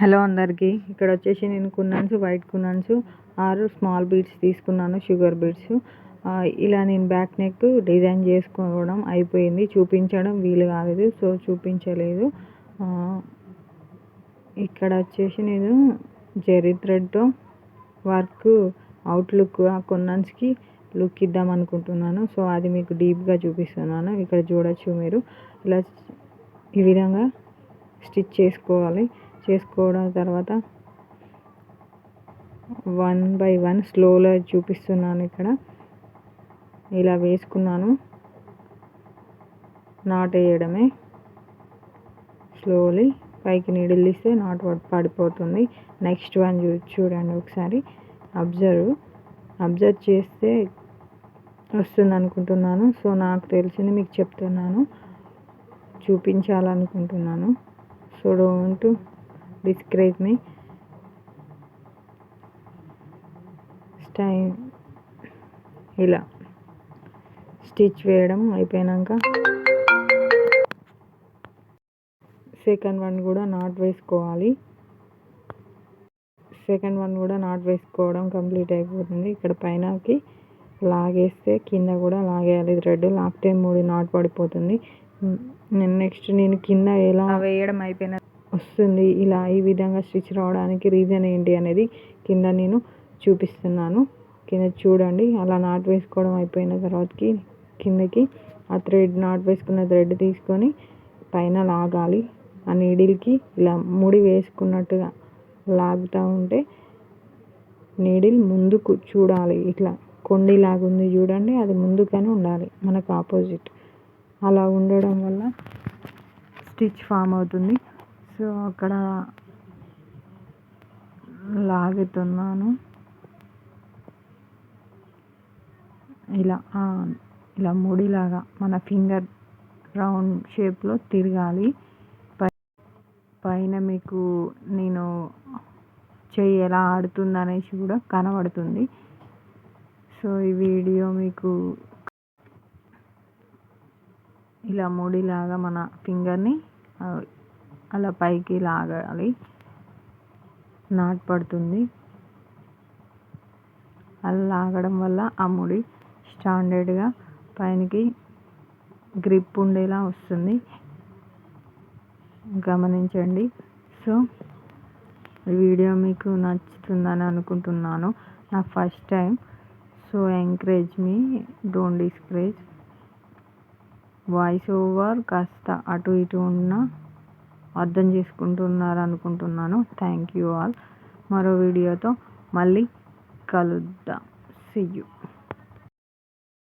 Hello అందరికీ. ఇక్కడ వచ్చేసి నేను కున్నాన్స్ వైట్ కున్నాన్స్ ఆరు స్మాల్ బీడ్స్ తీసుకున్నాను షుగర్ బీడ్స్. ఇలా నేను బ్యాక్ నెక్ డిజైన్ చేసుకోవడం అయిపోయింది. చూపించడం వీలు కాలేదు సో చూపించలేదు. ఇక్కడ వచ్చేసి నేను జెరీ థ్రెడ్తో వర్క్ అవుట్లుక్ ఆ కొన్నాన్స్కి లుక్ ఇద్దాం అనుకుంటున్నాను. సో అది మీకు డీప్గా చూపిస్తున్నాను. ఇక్కడ చూడొచ్చు మీరు. ఇలా ఈ విధంగా స్టిచ్ చేసుకోవాలి. చేసుకోవడం తర్వాత వన్ బై వన్ స్లోలో చూపిస్తున్నాను ఇక్కడ. ఇలా వేసుకున్నాను. నాట్ వేయడమే. స్లోలీ పైకి నీడిల్ తీస్తే నాట్ పడిపోతుంది. నెక్స్ట్ వన్ చూ చూడండి ఒకసారి. అబ్జర్వ్. అబ్జర్వ్ చేస్తే వస్తుంది అనుకుంటున్నాను సో నాకు తెలిసింది మీకు చెప్తున్నాను. చూపించాలనుకుంటున్నాను. సో డోంట్ డిస్కరేజ్ మీ స్టైన్ ఇలా. స్టిచ్ వేయడం అయిపోయాక సెకండ్ వన్ కూడా నాట్ వేసుకోవాలి. సెకండ్ వన్ కూడా నాట్ వేసుకోవడం కంప్లీట్ అయిపోతుంది. ఇక్కడ పైనకి లాగేస్తే కింద కూడా లాగేయాలి. థ్రెడ్ లాగితే మూడు నాట్ పడిపోతుంది. నేను నెక్స్ట్ నేను కింద ఎలా వేయడం అయిపోయిన వస్తుంది. ఇలా ఈ విధంగా స్టిచ్ రావడానికి రీజన్ ఏంటి అనేది కింద నేను చూపిస్తున్నాను. కింద చూడండి. అలా నాట్ వేసుకోవడం అయిపోయిన తర్వాతకి కిందకి ఆ థ్రెడ్ నాట్ వేసుకున్న థ్రెడ్ తీసుకొని పైన లాగాలి. ఆ నీడిల్కి ఇలా ముడి వేసుకున్నట్టుగా లాగుతూ ఉంటే నీడిల్ ముందుకు చూడాలి. ఇట్లా కొండిలాగా ఉంది చూడండి. అది ముందుగానే ఉండాలి. మనకు ఆపోజిట్. అలా ఉండడం వల్ల స్టిచ్ ఫామ్ అవుతుంది. సో అక్కడ లాగుతున్నాను. ఇలా ఇలా ముడిలాగా మన ఫింగర్ రౌండ్ షేప్లో తిరగాలి. పైన మీకు నేను చెయ్యి ఎలా ఆడుతుంది అనేసి కూడా కనబడుతుంది. సో ఈ వీడియో మీకు ఇలా ముడిలాగా మన ఫింగర్ని అలా పైకి లాగాలి. నాట్ పడుతుంది. అలా లాగడం వల్ల ఆ ముడి స్టాండర్డ్గా పైనకి గ్రిప్ ఉండేలా వస్తుంది. గమనించండి. సో వీడియో మీకు నచ్చుతుందని అనుకుంటున్నాను. నా first time. So encourage me. Don't discourage. Voice over కాస్త అటు ఇటు ఉన్న అర్థం చేసుకుంటున్నారు అనుకుంటున్నాను. థ్యాంక్ యూ ఆల్ మరో వీడియోతో మళ్ళీ కలుద్దాం. See you